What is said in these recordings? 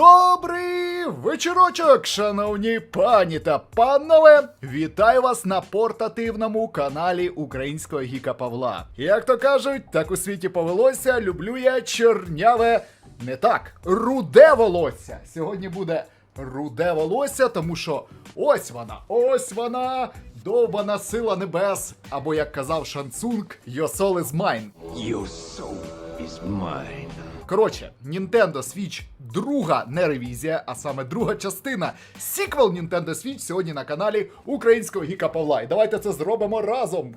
Добрий вечірочок, шановні пані та панове! Вітаю вас на портативному каналі українського гіка Павла. Як то кажуть, так у світі повелося, люблю я чорняве не так, руде волосся. Сьогодні буде руде волосся, тому що ось вона, ось вона, довбана сила небес, або як казав Шансунг, is mine. Your soul is mine. Коротше, Nintendo Switch друга не ревізія, а саме друга частина. Сіквел Nintendo Switch сьогодні на каналі українського гіка Павла. І давайте це зробимо разом.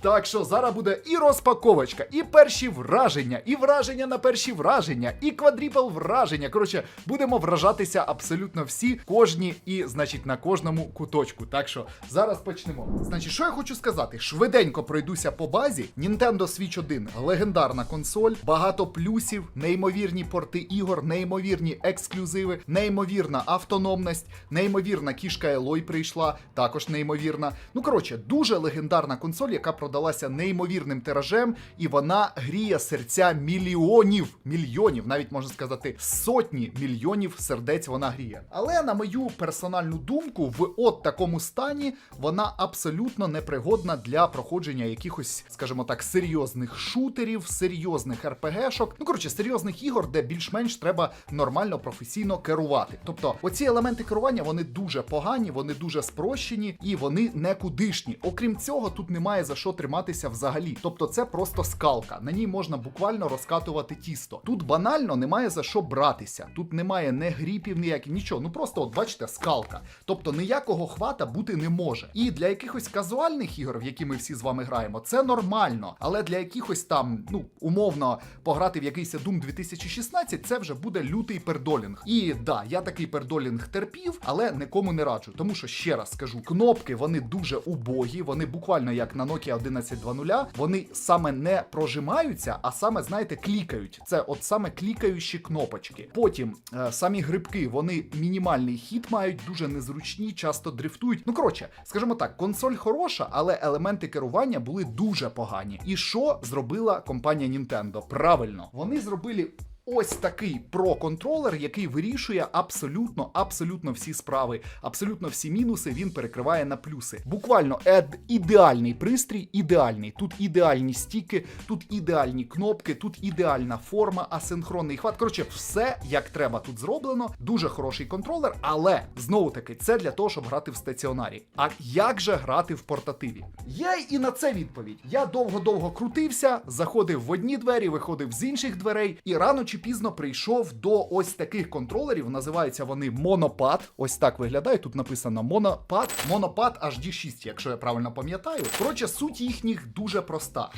Так що зараз буде і розпаковочка, і перші враження, і враження на перші враження, і квадріпл враження. Коротше, будемо вражатися абсолютно всі, кожні і, значить, на кожному куточку. Так що зараз почнемо. Значить, що я хочу сказати? Швиденько пройдуся по базі. Nintendo Switch 1 легендарна консоль, багато плюсів, неймовірні порти ігор, неймовірні ексклюзиви, неймовірна автономність, неймовірна кішка Елой прийшла, також неймовірна. Ну коротше, дуже легендарна консоль, яка продалася неймовірним тиражем, і вона гріє серця мільйонів, мільйонів, навіть можна сказати, сотні мільйонів сердець вона гріє. Але на мою персональну думку, в от такому стані вона абсолютно непригодна для проходження якихось, скажімо так, серйозних шутерів, серйозних РПГшок. Ну коротше, серйозних ігор, де більш-менш треба нормально професійно керувати. Тобто, оці елементи керування вони дуже погані, вони дуже спрощені і вони некудишні. Окрім цього, тут немає за що триматися взагалі. Тобто, це просто скалка. На ній можна буквально розкатувати тісто. Тут банально немає за що братися. Тут немає не гріпів, ніяких нічого. Ну просто, от бачите, скалка. Тобто ніякого хвата бути не може. І для якихось казуальних ігор, в які ми всі з вами граємо, це нормально. Але для якихось там, ну умовно, пограти в якийсь Doom 2016, це вже буде лютий пердолінг. І да, я такий пердолінг терпів, але нікому не раджу. Тому що ще раз скажу, кнопки вони дуже убогі, вони буквально як на Nokia 1120, вони саме не прожимаються, а саме, знаєте, клікають. Це от саме клікаючі кнопочки. Потім е, самі грибки, вони мінімальний хід мають, дуже незручні, часто дрифтують. Ну коротше, скажімо так, консоль хороша, але елементи керування були дуже погані. І що зробила компанія Nintendo? Правильно, вони зробили. Ось такий про-контролер, який вирішує абсолютно, абсолютно всі справи, абсолютно всі мінуси він перекриває на плюси. Буквально ед ідеальний пристрій, ідеальний. Тут ідеальні стіки, тут ідеальні кнопки, тут ідеальна форма, асинхронний хват. Коротше, все як треба тут зроблено. Дуже хороший контролер, але знову таки це для того, щоб грати в стаціонарі. А як же грати в портативі? Є і на це відповідь. Я довго-довго крутився, заходив в одні двері, виходив з інших дверей, і рано чи пізно прийшов до ось таких контролерів. Називаються вони монопад. Ось так виглядає. Тут написано монопад, монопад HD6, якщо я правильно пам'ятаю. Коротше, суть їхніх дуже проста.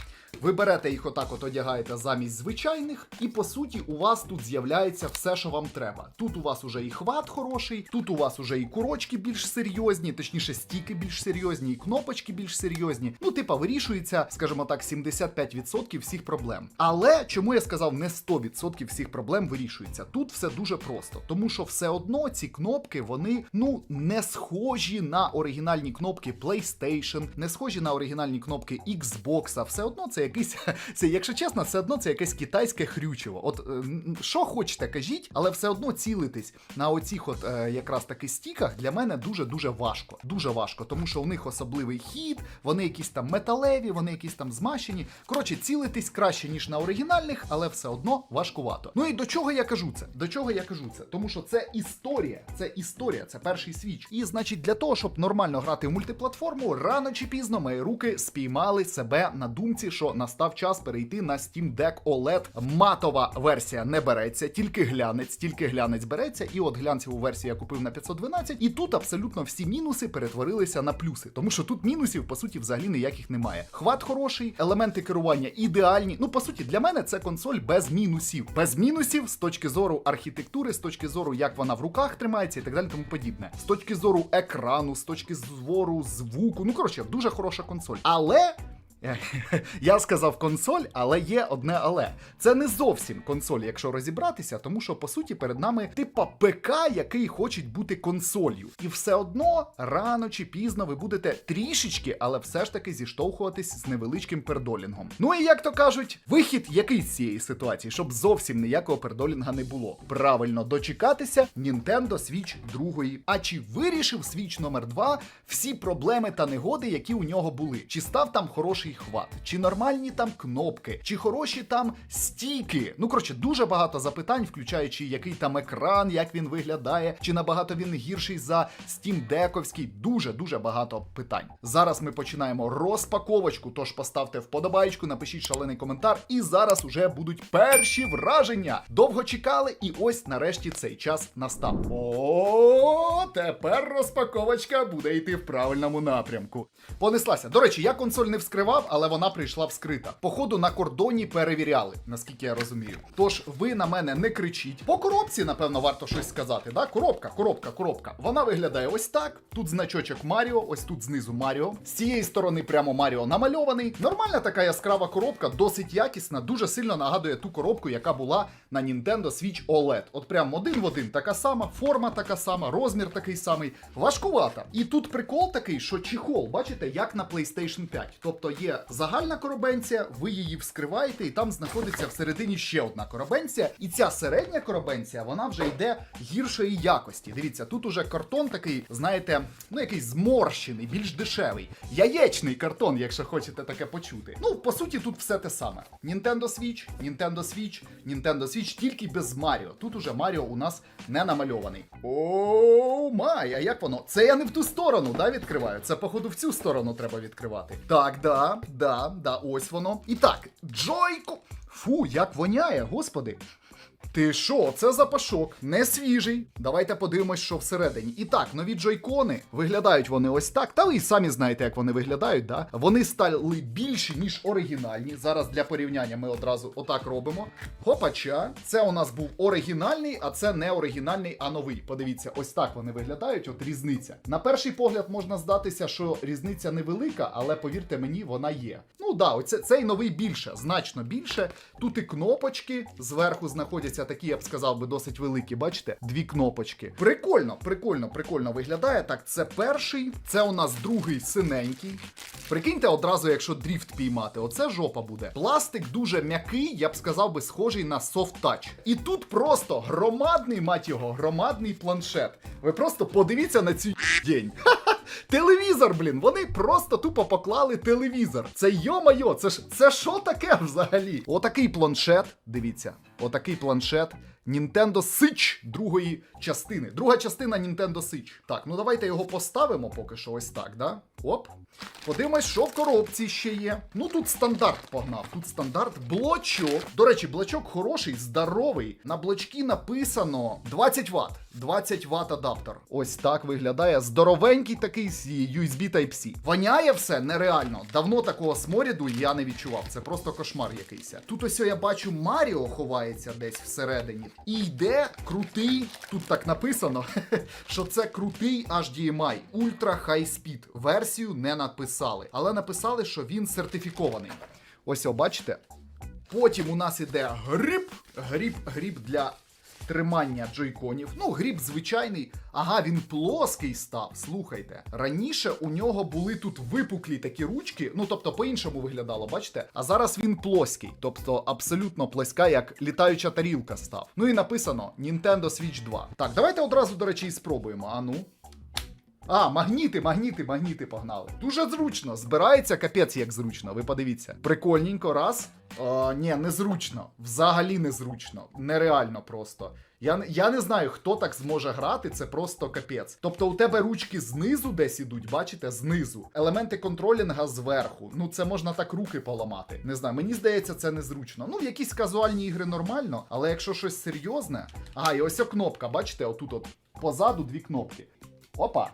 Ви берете їх отак, от одягаєте замість звичайних, і по суті у вас тут з'являється все, що вам треба. Тут у вас уже і хват хороший, тут у вас уже і курочки більш серйозні, точніше, стіки більш серйозні, і кнопочки більш серйозні. Ну, типа, вирішується, скажімо так, 75% всіх проблем. Але чому я сказав, не 100% всіх проблем вирішується? Тут все дуже просто, тому що все одно ці кнопки вони ну не схожі на оригінальні кнопки PlayStation, не схожі на оригінальні кнопки Xbox. Все одно це якийсь, це, якщо чесно, все одно це якесь китайське хрючево. От е, що хочете, кажіть, але все одно цілитись на оцих от е, якраз таки стіках для мене дуже дуже важко. Дуже важко, тому що у них особливий хід, вони якісь там металеві, вони якісь там змащені. Коротше, цілитись краще ніж на оригінальних, але все одно важкувато. Ну і до чого я кажу це? До чого я кажу це? Тому що це історія, це історія, це перший свіч. І значить, для того, щоб нормально грати в мультиплатформу, рано чи пізно мої руки спіймали себе на думці, що настав час перейти на Steam Deck OLED. Матова версія не береться, тільки глянець, тільки глянець береться. І от глянцеву версію я купив на 512, і тут абсолютно всі мінуси перетворилися на плюси, тому що тут мінусів по суті взагалі ніяких немає. Хват хороший, елементи керування ідеальні. Ну по суті, для мене це консоль без мінусів, без мінусів з точки зору архітектури, з точки зору, як вона в руках тримається і так далі, тому подібне. З точки зору екрану, з точки зору звуку. Ну коротше, дуже хороша консоль. Але Я сказав консоль, але є одне але. Це не зовсім консоль, якщо розібратися, тому що по суті перед нами типа ПК, який хочуть бути консолью. І все одно рано чи пізно ви будете трішечки, але все ж таки зіштовхуватись з невеличким пердолінгом. Ну і як то кажуть, вихід який з цієї ситуації, щоб зовсім ніякого пердолінга не було. Правильно дочекатися Nintendo Switch 2. А чи вирішив Switch номер 2 всі проблеми та негоди, які у нього були? Чи став там хороший хват, чи нормальні там кнопки, чи хороші там стійки? Ну коротше, дуже багато запитань, включаючи який там екран, як він виглядає, чи набагато він гірший за Steam Deckovський. Дуже дуже багато питань. Зараз ми починаємо розпаковочку. Тож поставте вподобайку, напишіть шалений коментар, і зараз уже будуть перші враження. Довго чекали, і ось нарешті цей час настав. О, тепер розпаковочка буде йти в правильному напрямку. Понеслася. До речі, я консоль не вскривав, але вона прийшла вскрита. Походу на кордоні перевіряли, наскільки я розумію. Тож ви на мене не кричіть. По коробці, напевно, варто щось сказати. Да? Коробка, коробка, коробка. Вона виглядає ось так. Тут значочок Маріо, ось тут знизу Маріо. З цієї сторони прямо Маріо намальований. Нормальна така яскрава коробка, досить якісна, дуже сильно нагадує ту коробку, яка була на Nintendo Switch OLED. От прям один в один така сама, форма така сама, розмір такий самий. Важкувата. І тут прикол такий, що чехол, бачите, як на PlayStation 5. Тобто є загальна коробенція, ви її вскриваєте, і там знаходиться всередині ще одна коробенція. І ця середня коробенція, вона вже йде гіршої якості. Дивіться, тут уже картон такий, знаєте, ну якийсь зморщений, більш дешевий. Яєчний картон, якщо хочете таке почути. Ну, по суті, тут все те саме. Nintendo Switch, Nintendo Switch, Nintendo Switch, тільки без Маріо. Тут уже Маріо у нас не намальований. Оу май, а як воно? Це я не в ту сторону, да, відкриваю. Це, походу, в цю сторону треба відкривати. Так, да, да, да, ось воно. І так, Джойко. Фу, як воняє, господи. Ти що, це запашок, не свіжий. Давайте подивимось, що всередині. І так, нові джойкони виглядають вони ось так. Та ви і самі знаєте, як вони виглядають, да? Вони стали більші, ніж оригінальні. Зараз для порівняння ми одразу отак робимо. Хопача, це у нас був оригінальний, а це не оригінальний, а новий. Подивіться, ось так вони виглядають. От різниця. На перший погляд можна здатися, що різниця невелика, але повірте мені, вона є. Ну да, оце цей новий більше, значно більше. Тут і кнопочки зверху знаходяться такі, я б сказав би, досить великі. Бачите? Дві кнопочки. Прикольно, прикольно, прикольно виглядає. Так, це перший, це у нас другий синенький. Прикиньте одразу, якщо дріфт піймати, оце жопа буде. Пластик дуже м'який, я б сказав би, схожий на touch. І тут просто громадний, мать його, громадний планшет. Ви просто подивіться на цю день. Телевізор, блін, вони просто тупо поклали телевізор. Це йо-майо, це ж це що таке взагалі? Отакий планшет. Дивіться, отакий планшет. Nintendo Switch другої частини. Друга частина Nintendo Switch. Так, ну давайте його поставимо поки що ось так, да? Оп. Подивимось, що в коробці ще є. Ну тут стандарт погнав. Тут стандарт блочок. До речі, блочок хороший, здоровий. На блочці написано 20 Вт. 20 Вт адаптер. Ось так виглядає. Здоровенький такий з USB Type-C. Воняє все нереально. Давно такого сморіду я не відчував. Це просто кошмар якийсь. Тут ось я бачу Маріо ховається десь всередині. І йде крутий, тут так написано, що це крутий HDMI Ultra High Speed. Версію не написали, але написали, що він сертифікований. Ось, о, бачите? Потім у нас іде гріб, гріб, гріб для тримання джойконів. Ну, гріб звичайний. Ага, він плоский став. Слухайте. Раніше у нього були тут випуклі такі ручки, ну тобто по-іншому виглядало, бачите? А зараз він плоский, тобто абсолютно плоська, як літаюча тарілка став. Ну і написано Nintendo Switch 2. Так, давайте одразу, до речі, і спробуємо. А ну. А, магніти, магніти, магніти погнали. Дуже зручно. Збирається капець, як зручно. Ви подивіться. Прикольненько, раз. О, ні, незручно. Взагалі незручно. Нереально просто. Я, я не знаю, хто так зможе грати, це просто капець. Тобто у тебе ручки знизу десь ідуть, бачите, знизу. Елементи контролінга зверху. Ну, це можна так руки поламати. Не знаю, мені здається, це незручно. Ну, в якісь казуальні ігри нормально, але якщо щось серйозне. Ага, і ось о кнопка, бачите, отут от позаду дві кнопки. Опа.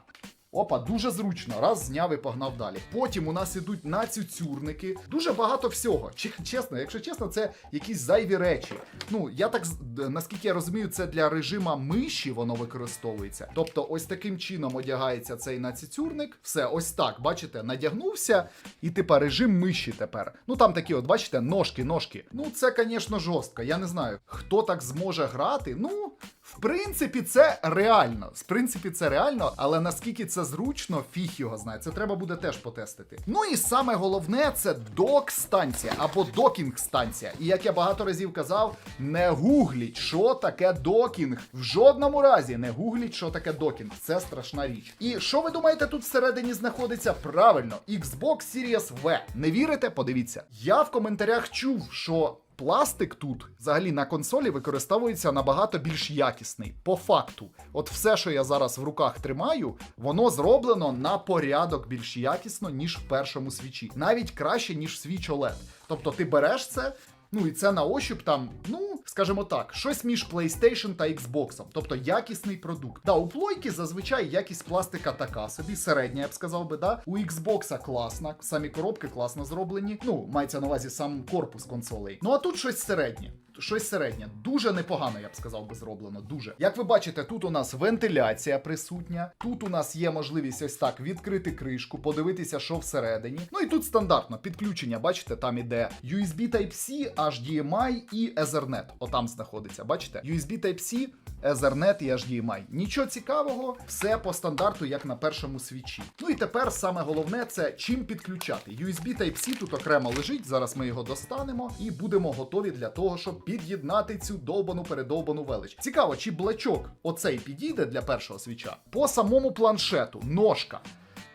Опа, дуже зручно. Раз зняв і погнав далі. Потім у нас ідуть нацюцюрники. Дуже багато всього. Чесно, якщо чесно, це якісь зайві речі. Ну, я так наскільки я розумію, це для режима миші воно використовується. Тобто, ось таким чином одягається цей нацюцюрник. Все, ось так, бачите, надягнувся, і типа режим миші тепер. Ну там такі, от бачите, ножки, ножки. Ну, це, звісно, жорстко. Я не знаю, хто так зможе грати. Ну. В принципі, це реально. В принципі, це реально, але наскільки це зручно, фіг його знає. Це треба буде теж потестити. Ну і саме головне це док-станція або докінг-станція. І як я багато разів казав, не гугліть, що таке докінг. В жодному разі не гугліть, що таке докінг. Це страшна річ. І що ви думаєте, тут всередині знаходиться? Правильно, Xbox Series V. Не вірите? Подивіться. Я в коментарях чув, що. Пластик тут взагалі на консолі використовується набагато більш якісний. По факту, от все, що я зараз в руках тримаю, воно зроблено на порядок більш якісно, ніж в першому свічі. Навіть краще, ніж в Switch OLED. Тобто ти береш це. Ну і це на ощуп там, ну скажімо так, щось між PlayStation та Xbox. Тобто якісний продукт. Да, у плойки зазвичай якість пластика така собі, середня, я б сказав би, да. У Xbox класна, самі коробки класно зроблені. Ну, мається на увазі сам корпус консолей. Ну а тут щось середнє. Щось середнє, дуже непогано, я б сказав би, зроблено. Дуже. Як ви бачите, тут у нас вентиляція присутня. Тут у нас є можливість ось так відкрити кришку, подивитися, що всередині. Ну і тут стандартно підключення, бачите, там іде USB Type-C, HDMI і Ethernet. Отам знаходиться, бачите? USB Type-C, Ethernet і HDMI. Нічого цікавого, все по стандарту, як на першому свічі. Ну і тепер саме головне це чим підключати. USB Type-C тут окремо лежить. Зараз ми його достанемо і будемо готові для того, щоб під'єднати цю довбану передовбану велич. Цікаво, чи блачок оцей підійде для першого свіча? По самому планшету, ножка.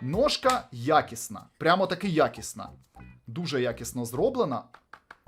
Ножка якісна, прямо таки якісна. Дуже якісно зроблена.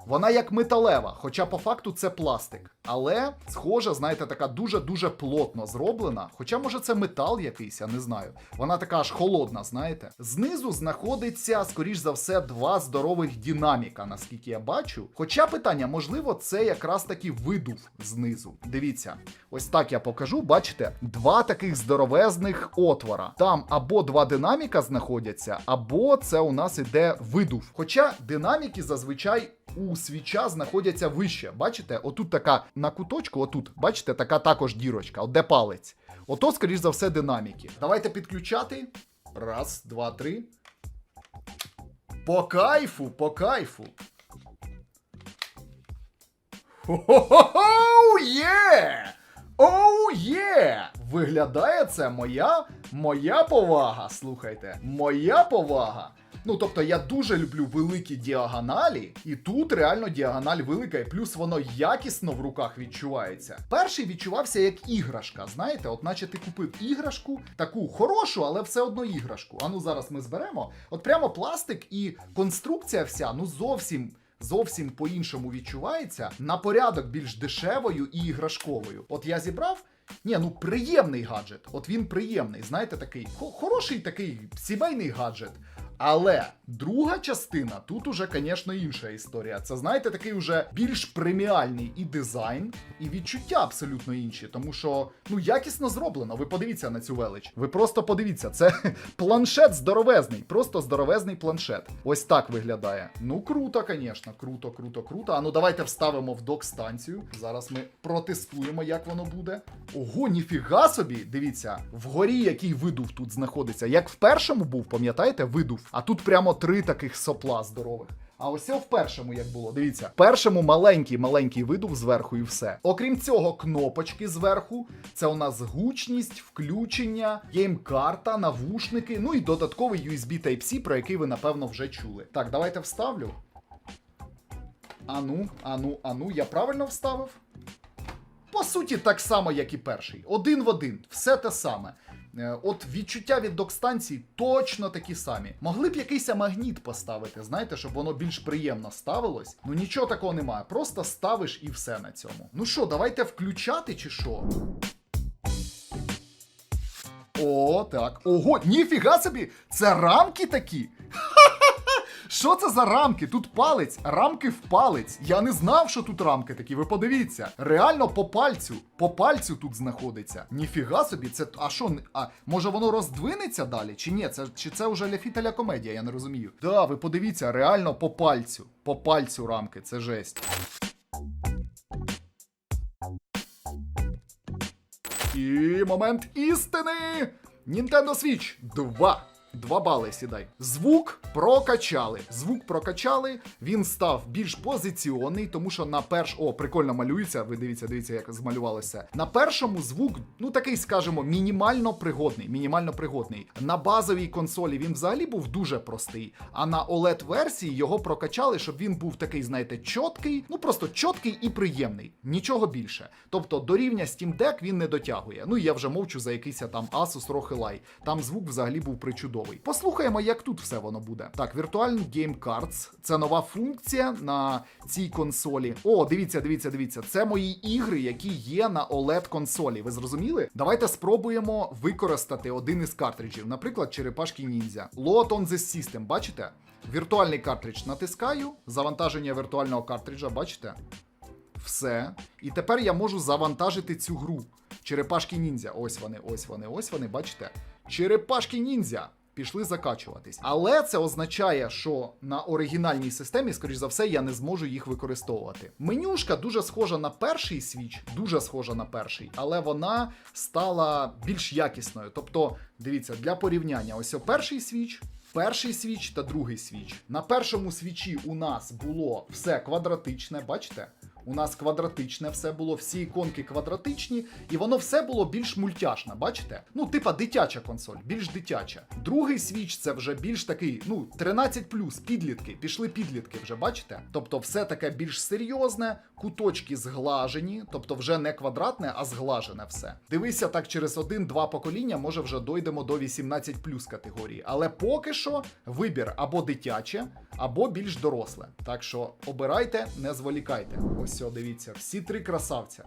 Вона як металева, хоча по факту це пластик. Але схожа, знаєте, така дуже-дуже плотно зроблена. Хоча, може, це метал якийсь, я не знаю. Вона така аж холодна, знаєте. Знизу знаходиться, скоріш за все, два здорових динаміка, наскільки я бачу. Хоча питання, можливо, це якраз таки видув знизу. Дивіться, ось так я покажу. Бачите, два таких здоровезних отвора. Там або два динаміка знаходяться, або це у нас іде видув. Хоча динаміки зазвичай у свіча знаходяться вище. Бачите, отут така на куточку, отут, бачите, така також дірочка, от де палець. Ото, скоріш за все, динаміки. Давайте підключати. Раз, два, три. По кайфу, по кайфу. Хо-хо-хо! Є! Оу є! Виглядає це моя, моя повага. Слухайте, моя повага. Ну, тобто, я дуже люблю великі діагоналі, і тут реально діагональ велика, і плюс воно якісно в руках відчувається. Перший відчувався як іграшка. Знаєте, от наче ти купив іграшку, таку хорошу, але все одно іграшку. А ну зараз ми зберемо. От прямо пластик і конструкція вся, ну зовсім. Зовсім по-іншому відчувається на порядок більш дешевою і іграшковою. От я зібрав. Ні, ну приємний гаджет. От він приємний, знаєте, такий хо- хороший такий сімейний гаджет. Але друга частина тут уже, звісно, інша історія. Це знаєте, такий уже більш преміальний і дизайн, і відчуття абсолютно інші, тому що ну якісно зроблено. Ви подивіться на цю велич. Ви просто подивіться, це планшет здоровезний, просто здоровезний планшет. Ось так виглядає. Ну круто, звісно, круто, круто, круто. А ну давайте вставимо в док-станцію. Зараз ми протестуємо, як воно буде. Ого, ніфіга собі! Дивіться, вгорі який видув тут знаходиться. Як в першому був, пам'ятаєте, видув, а тут прямо три таких сопла здорових. А ось в першому як було. Дивіться, в першому маленький маленький видув зверху і все. Окрім цього, кнопочки зверху. Це у нас гучність, включення, гейм-карта, навушники, ну і додатковий USB Type-C, про який ви напевно вже чули. Так, давайте вставлю. Ану, ану, ану, я правильно вставив? По суті, так само, як і перший. Один в один, все те саме. Е, От відчуття від док-станції точно такі самі. Могли б якийсь магніт поставити, знаєте, щоб воно більш приємно ставилось. Ну нічого такого немає. Просто ставиш і все на цьому. Ну що, давайте включати чи що? О, так. Ого, ніфіга собі! Це рамки такі. Що це за рамки? Тут палець, рамки в палець. Я не знав, що тут рамки такі. Ви подивіться. Реально по пальцю, по пальцю тут знаходиться. Ніфіга собі, це. А що, а може воно роздвинеться далі? Чи ні? Це чи це вже ляфіталя комедія? Я не розумію. Да, ви подивіться, реально по пальцю. По пальцю рамки, це жесть. І момент істини! Nintendo Switch 2. Два бали сідай. Звук прокачали. Звук прокачали. Він став більш позиціонний, тому що на перш. О, прикольно малюється. Ви дивіться, дивіться, як змалювалося. На першому звук, ну такий, скажімо, мінімально пригодний. Мінімально пригодний. На базовій консолі він взагалі був дуже простий. А на OLED-версії його прокачали, щоб він був такий, знаєте, чіткий, ну просто чіткий і приємний. Нічого більше. Тобто до рівня Steam Deck він не дотягує. Ну я вже мовчу за якийсь там Asus ROG Ally. Там звук взагалі був причудовий. Послухаємо, як тут все воно буде. Так, Virtual Game Cards – це нова функція на цій консолі. О, дивіться, дивіться, дивіться. Це мої ігри, які є на OLED консолі. Ви зрозуміли? Давайте спробуємо використати один із картриджів, наприклад, черепашки ніндзя. Load on the System, бачите? Віртуальний картридж натискаю, завантаження віртуального картриджа, бачите? Все. І тепер я можу завантажити цю гру. Черепашки ніндзя. Ось вони, ось вони, ось вони, бачите? Черепашки ніндзя. Пішли закачуватись. Але це означає, що на оригінальній системі, скоріш за все, я не зможу їх використовувати. Менюшка дуже схожа на перший свіч, дуже схожа на перший, але вона стала більш якісною. Тобто, дивіться, для порівняння, ось о перший свіч, перший свіч та другий свіч. На першому свічі у нас було все квадратичне, бачите? У нас квадратичне все було, всі іконки квадратичні, і воно все було більш мультяшне, бачите? Ну, типа дитяча консоль, більш дитяча. Другий свіч це вже більш такий, ну, 13 підлітки, пішли підлітки вже, бачите? Тобто, все таке більш серйозне, куточки зглажені, тобто вже не квадратне, а зглажене все. Дивися, так через один-два покоління, може вже дойдемо до 18 категорії. Але поки що вибір або дитяче, або більш доросле. Так що обирайте, не зволікайте. Ось о, дивіться, всі три красавця.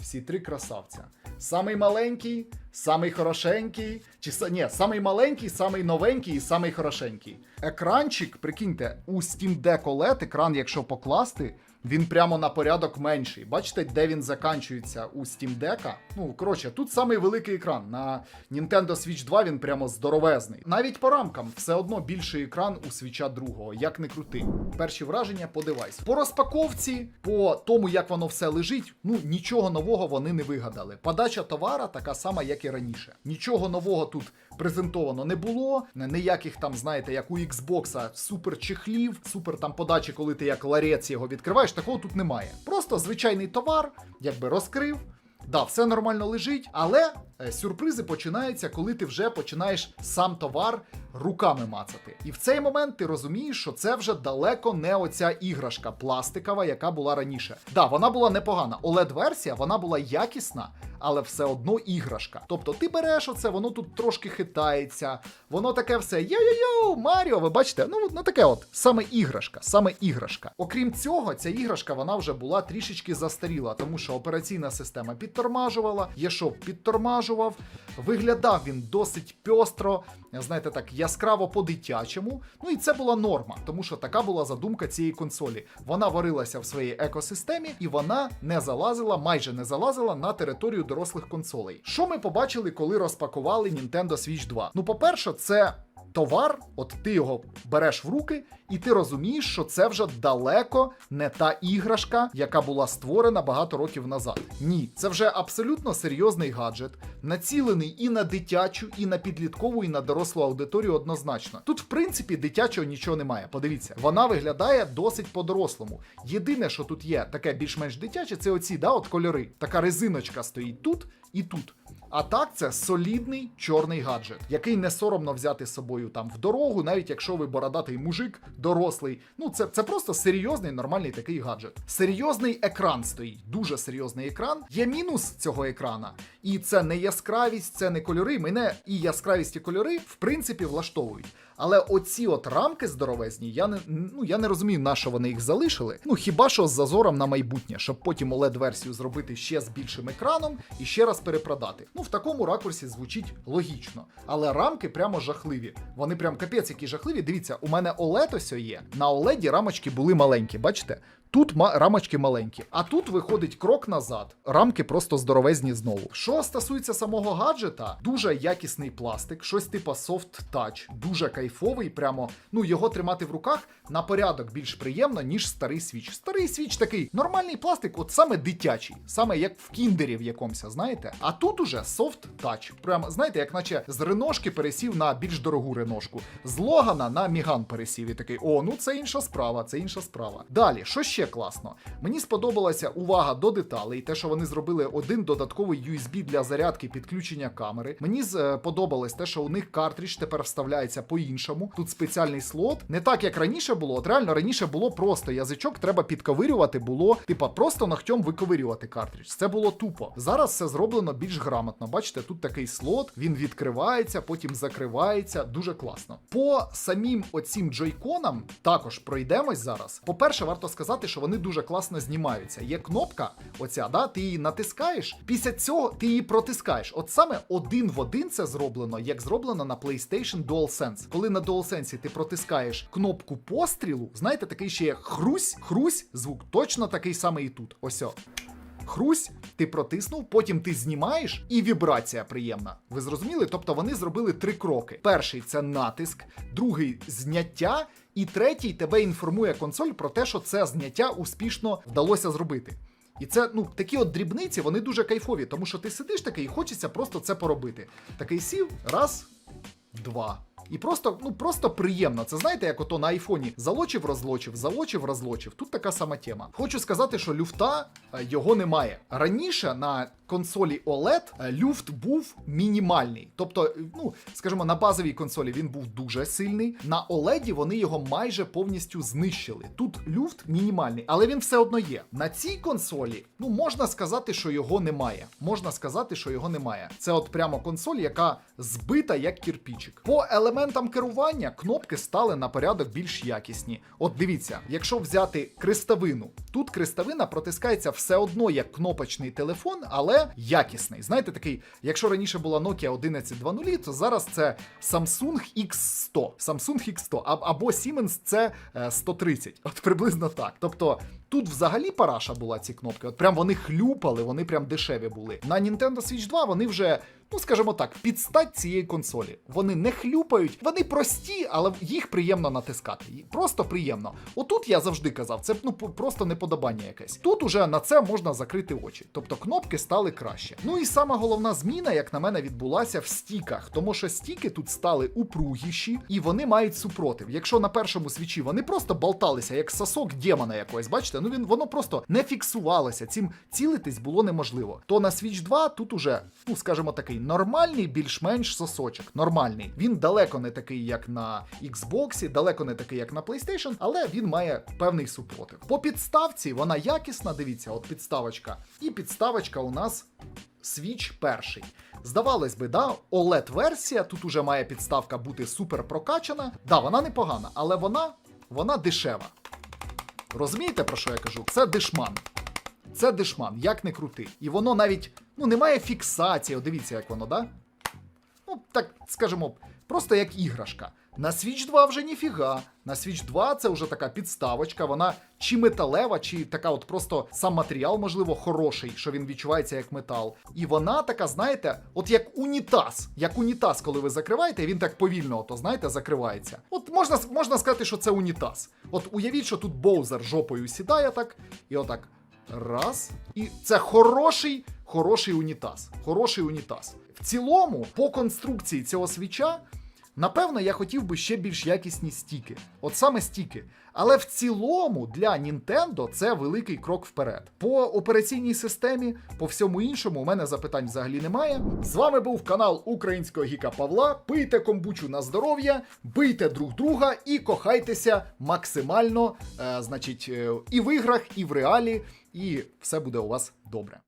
Всі три красавця. Самий маленький, самий хорошенький, чи ні, самий маленький, самий новенький і самий хорошенький. Екранчик, прикиньте, у Steam Deck OLED екран, якщо покласти, він прямо на порядок менший. Бачите, де він заканчується у Steam Deck? Ну, коротше, тут самий великий екран. На Nintendo Switch 2 він прямо здоровезний. Навіть по рамкам все одно більший екран у свіча другого, як не крути. Перші враження по девайсу. По розпаковці, по тому, як воно все лежить, ну нічого нового вони не вигадали. Подача товара така сама, як і раніше. Нічого нового тут презентовано не було. Ніяких там, знаєте, як у Xbox, супер чехлів, супер там подачі, коли ти як ларець його відкриваєш, такого тут немає. Просто звичайний товар, якби розкрив. Да, все нормально лежить, але сюрпризи починаються, коли ти вже починаєш сам товар руками мацати. І в цей момент ти розумієш, що це вже далеко не оця іграшка пластикова, яка була раніше. Да, вона була непогана. OLED-версія, вона була якісна, але все одно іграшка. Тобто ти береш оце, воно тут трошки хитається, воно таке все йо-йо-йо, Маріо, ви бачите? Ну, ну таке от, саме іграшка, саме іграшка. Окрім цього, ця іграшка вона вже була трішечки застаріла, тому що операційна система підтормажувала, Єшоп підтормажував, виглядав він досить пьостро, знаєте так, яскраво по-дитячому. Ну і це була норма, тому що така була задумка цієї консолі. Вона варилася в своїй екосистемі і вона не залазила, майже не залазила на територію дорослих консолей. Що ми побачили, коли розпакували Nintendo Switch 2? Ну, по-перше, це. Товар, от ти його береш в руки, і ти розумієш, що це вже далеко не та іграшка, яка була створена багато років назад. Ні, це вже абсолютно серйозний гаджет, націлений і на дитячу, і на підліткову, і на дорослу аудиторію однозначно. Тут, в принципі, дитячого нічого немає. Подивіться, вона виглядає досить по-дорослому. Єдине, що тут є таке більш-менш дитяче, це оці да, от кольори. Така резиночка стоїть тут і тут. А так, це солідний чорний гаджет, який не соромно взяти з собою там в дорогу, навіть якщо ви бородатий мужик, дорослий. Ну це, це просто серйозний нормальний такий гаджет. Серйозний екран стоїть, дуже серйозний екран. Є мінус цього екрана, і це не яскравість, це не кольори. Мене і яскравість, і кольори в принципі влаштовують. Але оці от рамки здоровезні, я не ну я не розумію, на що вони їх залишили. Ну хіба що з зазором на майбутнє, щоб потім oled версію зробити ще з більшим екраном і ще раз перепродати. Ну Ну, в такому ракурсі звучить логічно. Але рамки прямо жахливі. Вони прям капець які жахливі. Дивіться, у мене OLED ось є. На OLED рамочки були маленькі, бачите? Тут рамочки маленькі, а тут виходить крок назад. Рамки просто здоровезні знову. Що стосується самого гаджета, дуже якісний пластик, щось типу soft touch, дуже кайфовий. Прямо ну його тримати в руках на порядок більш приємно, ніж старий свіч. Старий свіч такий нормальний пластик, от саме дитячий, саме як в кіндері в якомусь, знаєте. А тут уже soft touch. Прямо знаєте, як наче з реношки пересів на більш дорогу реношку, з Логана на Міган пересів і такий: о, ну це інша справа, це інша справа. Далі, що ще класно? Мені сподобалася увага до деталей, те, що вони зробили один додатковий USB для зарядки підключення камери. Мені сподобалось те, що у них картридж тепер вставляється по-іншому. Тут спеціальний слот. Не так, як раніше було. От реально раніше було просто язичок, треба підковирювати, було типа просто ногтем виковирювати картридж. Це було тупо. Зараз все зроблено більш грамотно. Бачите, тут такий слот, він відкривається, потім закривається. Дуже класно. По самим оцім джойконам також пройдемось зараз. По-перше, варто сказати, що вони дуже класно знімаються. Є кнопка, оця, да, ти її натискаєш. Після цього ти її протискаєш. От саме один в один це зроблено, як зроблено на PlayStation DualSense. Коли на DualSense ти протискаєш кнопку пострілу, знаєте, такий ще є хрусь, хрусь, звук. Точно такий самий і тут. Ось. о. Хрусь, ти протиснув, потім ти знімаєш, і вібрація приємна. Ви зрозуміли? Тобто вони зробили три кроки: перший це натиск, другий зняття, і третій тебе інформує консоль про те, що це зняття успішно вдалося зробити. І це ну такі от дрібниці, вони дуже кайфові, тому що ти сидиш такий і хочеться просто це поробити. Такий сів, раз, два. І просто, ну просто приємно. Це знаєте, як ото на айфоні залочив, розлочив, залочив, розлочив. Тут така сама тема. Хочу сказати, що люфта е, його немає. Раніше на консолі OLED е, люфт був мінімальний. Тобто, е, ну скажімо, на базовій консолі він був дуже сильний. На OLED вони його майже повністю знищили. Тут люфт мінімальний, але він все одно є. На цій консолі, ну можна сказати, що його немає. Можна сказати, що його немає. Це от прямо консоль, яка збита як кірпічик. По елементам керування кнопки стали на порядок більш якісні. От дивіться, якщо взяти крестовину, тут крестовина протискається все одно як кнопочний телефон, але якісний. Знаєте, такий, якщо раніше була Nokia 1120, то зараз це Samsung X100, Samsung X100 а- або Siemens C130. От приблизно так. Тобто. Тут взагалі параша була ці кнопки. От прям вони хлюпали, вони прям дешеві були. На Nintendo Switch 2 вони вже, ну скажімо так, підстать цієї консолі. Вони не хлюпають, вони прості, але їх приємно натискати. Просто приємно. Отут я завжди казав, це ну просто неподобання якесь. Тут уже на це можна закрити очі. Тобто кнопки стали краще. Ну і сама головна зміна, як на мене, відбулася в стіках, тому що стіки тут стали упругіші і вони мають супротив. Якщо на першому свічі вони просто болталися, як сосок демона якогось, бачите, ну він воно просто не фіксувалося. Цим цілитись було неможливо. То на Switch 2 тут уже, ну скажімо, такий нормальний, більш-менш сосочок. Нормальний. Він далеко не такий, як на Xbox, далеко не такий, як на PlayStation, але він має певний супротив. По підставці вона якісна. Дивіться, от підставочка. І підставочка у нас Switch перший. Здавалось би, да, OLED-версія, тут уже має підставка бути супер прокачана. Да, вона непогана, але вона, вона дешева. Розумієте, про що я кажу? Це дешман. Це дешман, як не крути. І воно навіть ну, немає фіксації. От Дивіться, як воно, да? Ну, так скажімо, просто як іграшка. На Switch 2 вже ніфіга. На Switch 2 це вже така підставочка, вона чи металева, чи така от просто сам матеріал, можливо, хороший, що він відчувається як метал. І вона така, знаєте, от як унітаз. Як унітаз, коли ви закриваєте, він так повільно, ото, знаєте, закривається. От можна, можна сказати, що це унітаз. От уявіть, що тут Боузер жопою сідає так, і отак. Раз. І це хороший, хороший унітаз. Хороший унітаз. В цілому, по конструкції цього свіча, напевно, я хотів би ще більш якісні стіки. От саме стіки. Але в цілому для Nintendo це великий крок вперед. По операційній системі, по всьому іншому, у мене запитань взагалі немає. З вами був канал Українського Гіка Павла. Пийте комбучу на здоров'я, бийте друг друга і кохайтеся максимально, е, значить, е, і в іграх, і в реалі, і все буде у вас добре.